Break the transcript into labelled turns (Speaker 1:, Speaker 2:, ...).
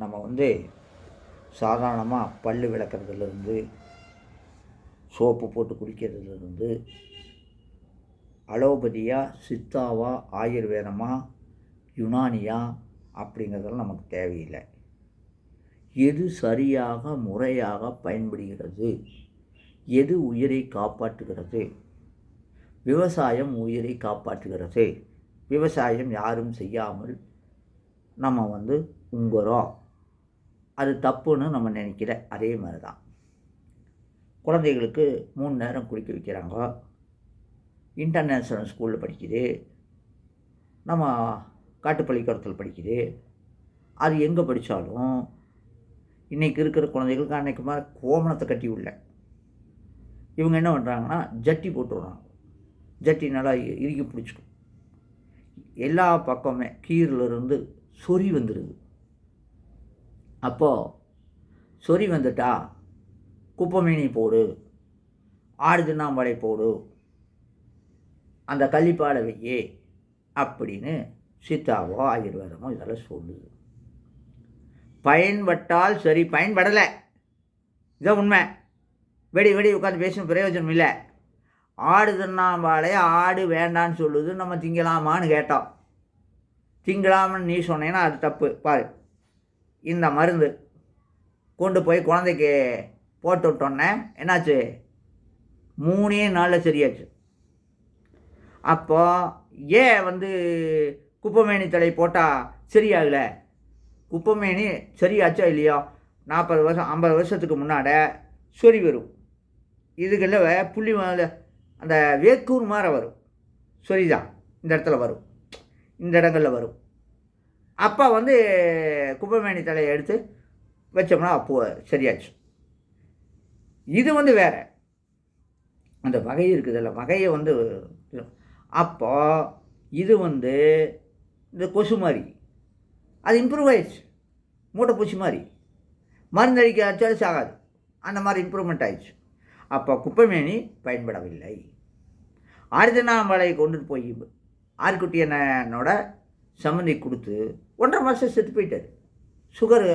Speaker 1: நம்ம வந்து சாதாரணமாக பல் விளக்கிறதுலேருந்து சோப்பு போட்டு குளிக்கிறதுலேருந்து அலோபதியா சித்தாவா ஆயுர்வேதமா யுனானியா அப்படிங்கிறதெல்லாம் நமக்கு தேவையில்லை. எது சரியாக முறையாக பயன்படுகிறது? எது உயிரை காப்பாற்றுகிறது? விவசாயம் உயிரை காப்பாற்றுகிறது. விவசாயம் யாரும் செய்யாமல் நம்ம வந்து உங்குறோம் அது தப்புன்னு நம்ம நினைக்கிற அதே மாதிரி தான் குழந்தைகளுக்கு மூணு நேரம் குளிக்க வைக்கிறாங்க. இன்டர்நேஷ்னல் ஸ்கூலில் படிக்குது. நம்ம காட்டுப்பள்ளிக்கூடத்தில் படிக்குது. அது எங்கே படித்தாலும் இன்றைக்கி இருக்கிற குழந்தைகளுக்கு அன்றைக்கு மாதிரி கோமணத்தை கட்டி உள்ள. இவங்க என்ன பண்ணுறாங்கன்னா ஜட்டி போட்டுடுறாங்க ஜட்டி நல்லா இ- இறுக்கி பிடிச்சிக்கும். எல்லா பக்கமே கீரிலிருந்து சொறி வந்துடுது அப்போது சொறி வந்துட்டா. குப்பை மீனி போடு ஆடுதுண்ணாம்பழை போடு. அந்த கள்ளிப்பாடை வையே அப்படின்னு சித்தாவோ ஆயுர்வேதமோ இதெல்லாம் சொல்லுது. பயன்பட்டால் சரி பயன்படலை. இதான் உண்மை. வெடி வெடி உட்காந்து பேசணும் பிரயோஜனம் இல்லை. ஆடு திருநாம்பாலே ஆடு வேண்டான்னு சொல்லுது நம்ம திங்கலாமான்னு கேட்டோம். திங்கலாம்னு நீ சொன்னேன்னா அது தப்பு. பாரு. இந்த மருந்து கொண்டு போய் குழந்தைக்கு போட்டு விட்டோன்னே என்னாச்சு? மூணே நாளில் சரியாச்சு. அப்போ ஏன் வந்து குப்பைமேனி தலை போட்டால் சரியாகலை? குப்பைமேனி சரியாச்சா இல்லையோ? நாற்பது வருஷம் ஐம்பது வருஷத்துக்கு முன்னாடி சொறி வரும். இதுகளில் புள்ளி அந்த வேக்கூர் மாற வரும். சொரிதான் இந்த இடத்துல வரும். இந்த இடங்களில் வரும். அப்போ வந்து குப்பமேனி தலையை எடுத்து வச்சோம்னா அப்போ சரியாச்சு. இது வந்து வேறு. அந்த வகை இருக்குதுல்ல வகையை வந்து அப்போ இது வந்து இந்த கொசு மாதிரி. அது இம்ப்ரூவ் ஆயிடுச்சு. மூட்டை பூச்சி மாதிரி. மருந்து அடிக்க அடிச்சாலும் சாகாது. அந்த மாதிரி இம்ப்ரூவ்மெண்ட் ஆயிடுச்சு. அப்போ குப்பைமேனி பயன்படவில்லை. ஆறுதனாமலை கொண்டு போய் ஆறுக்குட்டி சம்மந்தி கொடுத்து ஒன்றரை மாதம் செத்து போயிட்டார். சுகர்